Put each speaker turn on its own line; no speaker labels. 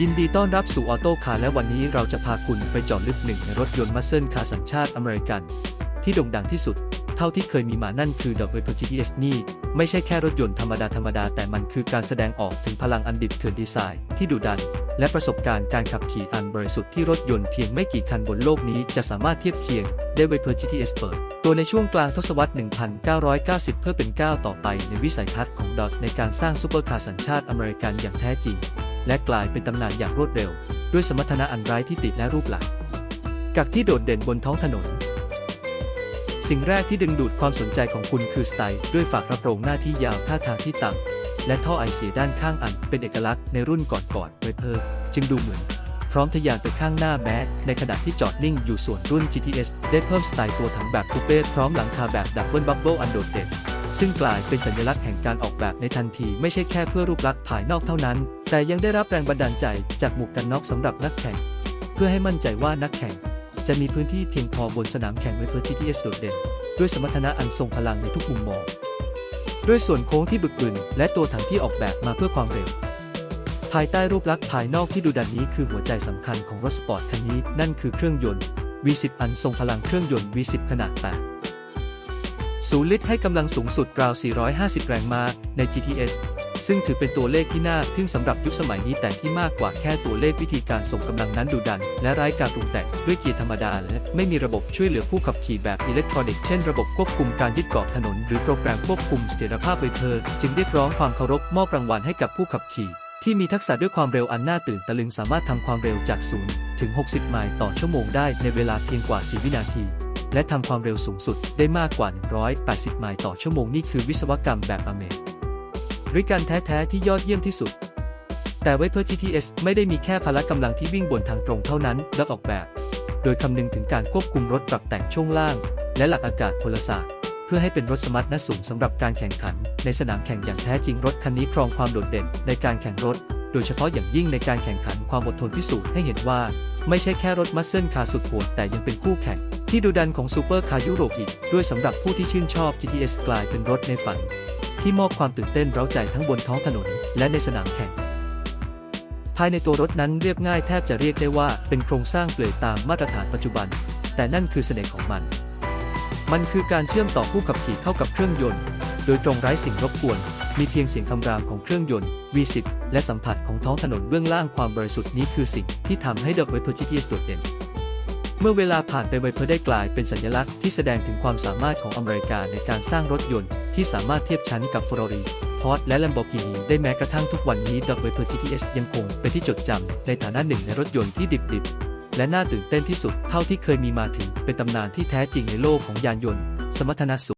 ยินดีต้อนรับสู่ออโต้คาร์และวันนี้เราจะพาคุณไปเจอดลึกหนึ่งในรถยนต์มัสเซิลคาร์สัญชาติอเมริกัน ที่โด่งดังที่สุด เท่าที่เคยมีมานั่นคือ The Vapor GTS นี่ไม่ใช่แค่รถยนต์ธรรมดาธรรมดาแต่มันคือการแสดงออกถึงพลังอันดิบเถื่อนดีไซน์ที่ดุดัน และประสบการณ์การขับขี่อันบริสุทธิ์ที่รถยนต์เพียงไม่กี่คันบนโลกนี้จะสามารถเทียบเคียงได้ Vapor GTS เปิด ตัวในช่วงกลางทศวรรษ 1990 เพื่อเป็นก้าวต่อไปในวิสัยทัศน์ของดอทในการสร้างซูเปอร์คาร์สัญชาติอเมริกันอย่างแท้จริง และกลายเป็นตำนานอย่างรวดเร็ว ด้วยสมรรถนะอันไร้ที่ติและรูปลักษณ์กักที่โดดเด่นบนท้องถนน สิ่งแรกที่ดึงดูดความสนใจของคุณคือสไตล์ด้วยฝากระโปรงหน้าที่ยาวท่าทางที่ต่ำและท่อไอเสียด้านข้างอันเป็นเอกลักษณ์ในรุ่นก่อนๆไวเพิ่จึงดูเหมือน พร้อมทะยานไปข้างหน้าแม้ในขณะที่จอดนิ่งอยู่ส่วนรุ่น GTS ได้เพิ่มสไตล์ตัวถังแบบคูเป้พร้อมหลังคาแบบดับเบิลบับเบิลอันโดดเด่นซึ่งกลายเป็นสัญลักษณ์แห่งการออกแบบในทันทีไม่ใช่แค่เพื่อรูปลักษณ์ภายนอกเท่านั้น แต่ยังได้รับแรงบันดาลใจจากหมวกกันน็อกสำหรับนักแข่ง เพื่อให้มั่นใจว่านักแข่ง จะมีพื้นที่เพียงพอบนสนามแข่งไว้เพื่อ GTS โดดเด่น ด้วยสมรรถนะอันทรงพลังในทุกมุมมอง ด้วยส่วนโค้งที่บึกบึนและตัวถังที่ออกแบบมาเพื่อความเร็ว ภายใต้รูปลักษณ์ภายนอกที่ดูดันนี้คือหัวใจสำคัญของรถสปอร์ตคันนี้นั่นคือเครื่องยนต์ V10 อันทรงพลังเครื่องยนต์ V10 ขนาด8 ศูนย์ลิตรให้กำลังสูงสุดราว 450 แรงม้าใน GTS ซึ่งถือเป็นตัวเลขที่น่าทึ่งสำหรับยุคสมัยนี้แต่ที่มากกว่าแค่ตัวเลขวิธีการส่งกำลังนั้นดุดัน และไร้การปรุงแต่งด้วยเกียร์ธรรมดาและไม่มีระบบช่วยเหลือผู้ขับขี่แบบอิเล็กทรอนิกส์เช่นระบบควบคุมการยึดเกาะถนน หรือโปรแกรมควบคุมเสถียรภาพไวเธอ จึงเรียกร้องความเคารพมอบรางวัลให้กับผู้ขับขี่ ที่มีทักษะด้วยความเร็วอันน่าตื่นตะลึงสามารถทำความเร็วจาก 0 ถึง 60 ไมล์ต่อชั่วโมงได้ในเวลาเพียงกว่า 4 วินาที และทำความเร็วสูงสุดได้มากกว่า 180 ไมล์ต่อชั่วโมงนี่คือวิศวกรรมแบบอเมริกันแท้ๆที่ยอดเยี่ยมที่สุด แต่ไวเพื่อ GTS ไม่ได้มีแค่พละกำลังที่วิ่งบนทางตรงเท่านั้นและออกแบบ โดยคำนึงถึงการควบคุมรถปรับแต่งช่วงล่าง และหลักอากาศพลศาสตร์เพื่อให้เป็นรถสมรรถนะสูงสำหรับการแข่งขัน ในสนามแข่งอย่างแท้จริงรถคันนี้ครองความโดดเด่นในการแข่งรถ โดยเฉพาะอย่างยิ่งในการแข่งขันความอดทนพิสูจน์ให้เห็นว่า ไม่ใช่แค่รถมัสเซิลคาสุดโหดแต่ยังเป็นคู่แข่ง ที่ดูดันของซูเปอร์คาร์ยุโรปอีก ด้วยสำหรับผู้ที่ชื่นชอบ GTS กลายเป็นรถในฝัน ที่มอบความตื่นเต้นเร้าใจทั้งบนท้องถนน และในสนามแข่ง ภายในตัวรถนั้นเรียบง่ายแทบจะเรียกได้ว่าเป็นโครงสร้างเปลือยตามมาตรฐานปัจจุบัน แต่นั่นคือเสน่ห์ของมัน มันคือการเชื่อมต่อผู้ขับขี่เข้ากับเครื่องยนต์ โดยตรงไร้สิ่งรบกวน มีเพียงเสียงคำรามของเครื่องยนต์ V10 และสัมผัสของท้องถนนเบื้องล่างความบริสุทธิ์นี้คือสิ่งที่ทำให้ The Viper GTS โดดเด่น เมื่อเวลาผ่านไปไวเพอร์ได้กลายเป็นสัญลักษณ์ที่แสดงถึงความสามารถของอเมริกาในการสร้างรถยนต์ที่สามารถเทียบชั้นกับฟอร์รีพอร์ตและแลมโบกินีได้แม้กระทั่งทุกวันนี้ดอกเวเพอร์ GTS ยังคงเป็นที่จดจำในฐานะหนึ่งในรถยนต์ที่ดิบๆ และน่าตื่นเต้นที่สุดเท่าที่เคยมีมาถึงเป็นตำนานที่แท้จริงในโลกของยานยนต์ สมรรถนะสูง